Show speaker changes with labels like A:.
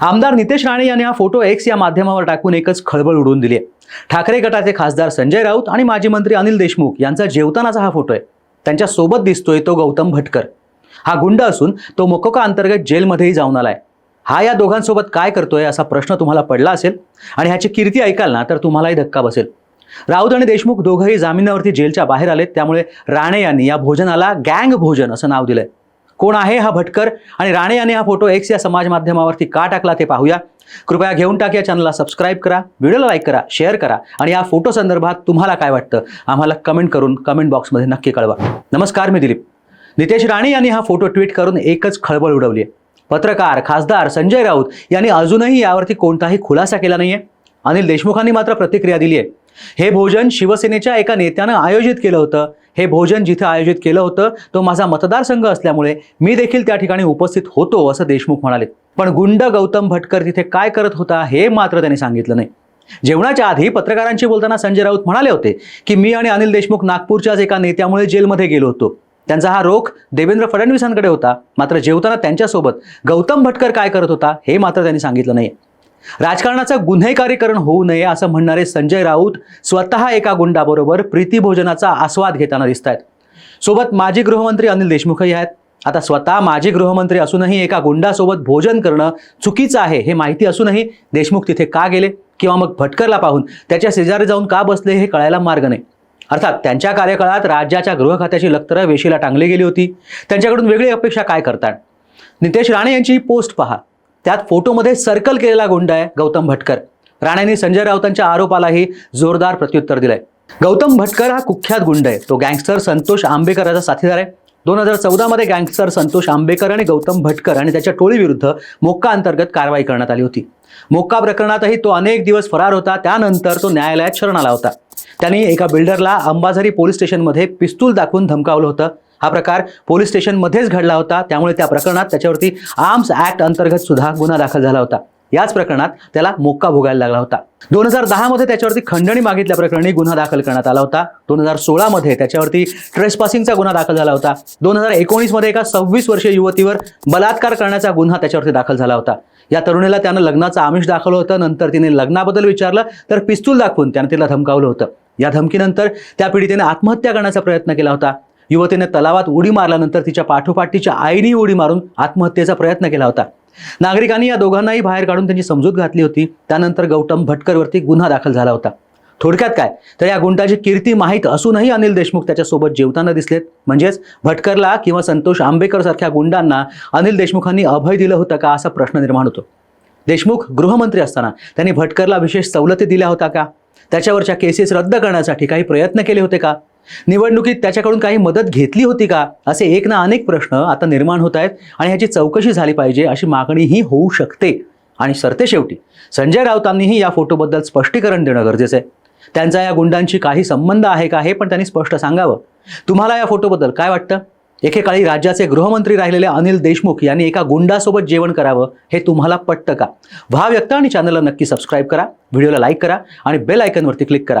A: आमदार नितेश राणे यांनी हा फोटो एक्स या माध्यमावर टाकून एकच खळबळ उडवून दिली आहे. ठाकरे गटाचे खासदार संजय राऊत आणि माजी मंत्री अनिल देशमुख यांचा जेवतानाचा हा फोटो आहे. त्यांच्यासोबत दिसतोय तो गौतम भटकर. हा गुंड असून तो मोकोका अंतर्गत जेलमध्येही जाऊन आलाय. हा या दोघांसोबत काय करतोय असा प्रश्न तुम्हाला पडला असेल आणि ह्याची कीर्ती ऐकाल ना तर तुम्हालाही धक्का बसेल. राऊत आणि देशमुख दोघंही जामिनावरती जेलच्या बाहेर आलेत त्यामुळे राणे यांनी या भोजनाला गँग भोजन असं नाव दिलंय. कोण आहे हा भटकर आणि राणे यांनी हा फोटो एक्स या समाज माध्यमावरती का टाकला ते पाहूया. कृपया घेऊन टाक या चॅनलला सबस्क्राईब करा व्हिडिओला लाईक करा शेअर करा आणि या फोटो संदर्भात तुम्हाला काय वाटतं आम्हाला कमेंट करून कमेंट बॉक्समध्ये नक्की कळवा. नमस्कार मी दिलीप. नितेश राणे यांनी हा फोटो ट्विट करून एकच खळबळ उडवली आहे. पत्रकार खासदार संजय राऊत यांनी अजूनही यावरती कोणताही खुलासा केला नाहीये. अनिल देशमुखांनी मात्र प्रतिक्रिया दिली आहे. हे भोजन शिवसेनेच्या एका नेत्यानं आयोजित केलं होतं. हे भोजन जिथे आयोजित केलं होतं तो माझा मतदारसंघ असल्यामुळे मी देखील त्या ठिकाणी उपस्थित होतो असं देशमुख म्हणाले. पण गुंड गौतम भटकर तिथे काय करत होता हे मात्र त्यांनी सांगितलं नाही. जेवणाच्या आधी पत्रकारांशी बोलताना संजय राऊत म्हणाले होते की मी आणि अनिल देशमुख नागपूरच्याच एका नेत्यामुळे जेलमध्ये गेलो होतो. त्यांचा हा रोख देवेंद्र फडणवीसांकडे होता मात्र जेवताना त्यांच्यासोबत गौतम भटकर काय करत होता हे मात्र त्यांनी सांगितलं नाही. राजकारणाचं गुन्हेगारीकरण होऊ नये असं म्हणणारे संजय राऊत स्वतः एका गुंडाबरोबर प्रीतीभोजनाचा आस्वाद घेताना दिसत आहेत सोबत माजी गृहमंत्री अनिल देशमुखही आहेत. आता स्वतः माजी गृहमंत्री असूनही एका गुंडासोबत भोजन करणं चुकीचं आहे हे माहिती असूनही देशमुख तिथे का गेले किंवा मग भटकरला पाहून त्याच्या शेजारी जाऊन का बसले हे कळायला मार्ग नाही. अर्थात त्यांच्या कार्यकाळात राज्याच्या गृह खात्याची लक्तरं वेशीला टांगली गेली होती. त्यांच्याकडून वेगळी अपेक्षा काय करतात नितेश राणे यांची पोस्ट पहा. त्यात फोटोमध्ये सर्कल केलेला गुंड आहे गौतम भटकर. राणेंनी संजय राऊतांच्या आरोपालाही जोरदार प्रत्युत्तर दिलंय. गौतम भटकर हा कुख्यात गुंड आहे. तो गँगस्टर संतोष आंबेकर याचा साथीदार आहे. दोन हजार चौदामध्ये गँगस्टर संतोष आंबेकर आणि गौतम भटकर आणि त्याच्या टोळीविरुद्ध मोक्का अंतर्गत कारवाई करण्यात आली होती. मोक्का प्रकरणातही तो अनेक दिवस फरार होता. त्यानंतर तो न्यायालयात शरण आला होता. त्यांनी एका बिल्डरला अंबाझरी पोलीस स्टेशनमध्ये पिस्तूल दाखवून धमकावलं होतं. हा प्रकार पोलीस स्टेशनमध्येच घडला होता. त्यामुळे त्या प्रकरणात त्याच्यावरती आर्म्स ऍक्ट अंतर्गत सुद्धा गुन्हा दाखल झाला होता. याच प्रकरणात त्याला मोक्का भोगायला लागला होता. दोन हजार दहामध्ये त्याच्यावरती खंडणी मागितल्या प्रकरणी गुन्हा दाखल करण्यात आला होता. दोन हजार सोळामध्ये त्याच्यावरती ट्रेसपासिंगचा गुन्हा दाखल झाला होता. दोन हजार एकोणीसमध्ये एका सव्वीस वर्षीय युवतीवर बलात्कार करण्याचा गुन्हा त्याच्यावरती दाखल झाला होता. या तरुणीला त्यानं लग्नाचं आमिष दाखवलं होतं. नंतर तिने लग्नाबद्दल विचारलं तर पिस्तूल दाखवून त्यानं तिला धमकावलं होतं. या धमकीनंतर त्या पीडितेने आत्महत्या करण्याचा प्रयत्न केला होता. युवतीने तलावात उडी मारल्यानंतर तिच्या पाठोपाठ तिच्या उडी मारून आत्महत्येचा प्रयत्न केला होता. नागरिकांनी या दोघांनाही बाहेर काढून त्यांची समजूत घातली होती. त्यानंतर गौतम भटकरवरती गुन्हा दाखल झाला होता. थोडक्यात काय? तर या गुंडाची कीर्ती माहीत असूनही अनिल देशमुख त्याच्यासोबत जेवताना दिसलेत. म्हणजेच भटकरला किंवा संतोष आंबेकर सारख्या गुंडांना अनिल देशमुखांनी अभय दिलं होतं का असा प्रश्न निर्माण होतो. देशमुख गृहमंत्री असताना त्यांनी भटकरला विशेष सवलती दिल्या होत्या का? त्याच्यावरच्या केसेस रद्द करण्यासाठी काही प्रयत्न केले होते का? निवडणुकीत त्याच्याकडून काही मदत घेतली होती का? असे एक ना अनेक प्रश्न आता निर्माण होत आहेत आणि ह्याची चौकशी झाली पाहिजे अशी मागणीही होऊ शकते. आणि सरते शेवटी संजय राऊतांनीही या फोटोबद्दल स्पष्टीकरण देणं गरजेचं आहे. त्यांचा या गुंडांशी काही संबंध आहे का हे पण त्यांनी स्पष्ट सांगावं. तुम्हाला या फोटोबद्दल काय वाटतं? एकेकाळी राज्याचे गृहमंत्री राहिलेले अनिल देशमुख यांनी एका गुंडासोबत जेवण करावं हे तुम्हाला पटतं का? व्हा व्यक्त आणि चॅनलला नक्की सबस्क्राईब करा व्हिडिओला लाईक करा आणि बेल आयकनवरती क्लिक करा.